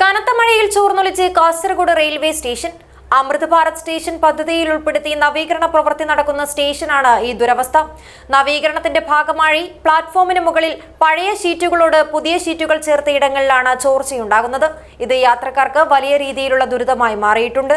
കനത്ത മഴയിൽ ചോർന്നൊലിച്ച് Kasaragod railway station. Amrit Bharat station പദ്ധതിയിൽ ഉൾപ്പെടുത്തി നവീകരണ പ്രവൃത്തി നടക്കുന്ന സ്റ്റേഷനാണ് ഈ ദുരവസ്ഥ. നവീകരണത്തിന്റെ ഭാഗമായി പ്ലാറ്റ്ഫോമിന് മുകളിൽ പഴയ ഷീറ്റുകളോട് പുതിയ ഷീറ്റുകൾ ചേർത്ത ഇടങ്ങളിലാണ് ചോർച്ചയുണ്ടാകുന്നത്. ഇത് യാത്രക്കാർക്ക് വലിയ രീതിയിലുള്ള ദുരിതമായി മാറിയിട്ടുണ്ട്.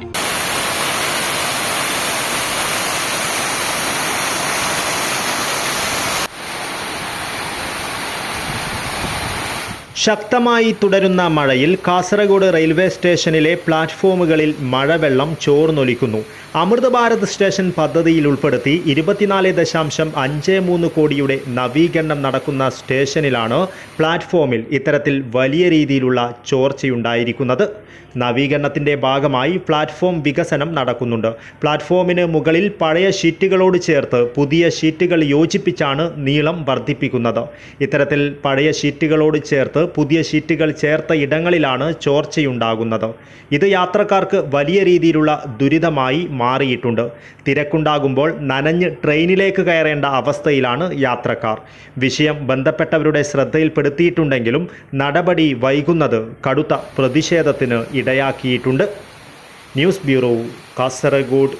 ശക്തമായി തുടരുന്ന മഴയിൽ കാസർഗോഡ് റെയിൽവേ സ്റ്റേഷനിലെ പ്ലാറ്റ്ഫോമുകളിൽ മഴവെള്ളം ചോർന്നൊലിക്കുന്നു. അമൃത ഭാരത് സ്റ്റേഷൻ പദ്ധതിയിൽ ഉൾപ്പെടുത്തി ഇരുപത്തിനാല് ദശാംശം അഞ്ച് മൂന്ന് കോടിയുടെ നവീകരണം നടക്കുന്ന സ്റ്റേഷനിലാണ് പ്ലാറ്റ്ഫോമിൽ ഇത്തരത്തിൽ വലിയ രീതിയിലുള്ള ചോർച്ചയുണ്ടായിരിക്കുന്നത്. നവീകരണത്തിന്റെ ഭാഗമായി പ്ലാറ്റ്ഫോം വികസനം നടക്കുന്നുണ്ട്. പ്ലാറ്റ്ഫോമിന് മുകളിൽ പഴയ ഷീറ്റുകളോട് ചേർത്ത് പുതിയ ഷീറ്റുകൾ യോജിപ്പിച്ചാണ് നീളം വർദ്ധിപ്പിക്കുന്നത്. ഇത്തരത്തിൽ പഴയ ഷീറ്റുകളോട് പുതിയ ഷീറ്റുകൾ ചേർത്ത ഇടങ്ങളിലാണ് ചോർച്ചയുണ്ടാകുന്നത്. ഇത് യാത്രക്കാർക്ക് വലിയ രീതിയിലുള്ള ദുരിതമായി മാറിയിട്ടുണ്ട്. തിരക്കുണ്ടാകുമ്പോൾ നനഞ്ഞ് ട്രെയിനിലേക്ക് കയറേണ്ട അവസ്ഥയിലാണ് യാത്രക്കാർ. വിഷയം ബന്ധപ്പെട്ടവരുടെ ശ്രദ്ധയിൽപ്പെടുത്തിയിട്ടുണ്ടെങ്കിലും നടപടി വൈകുന്നത് കടുത്ത പ്രതിഷേധത്തിന് ഇടയാക്കിയിട്ടുണ്ട്. News bureau Kasaragod.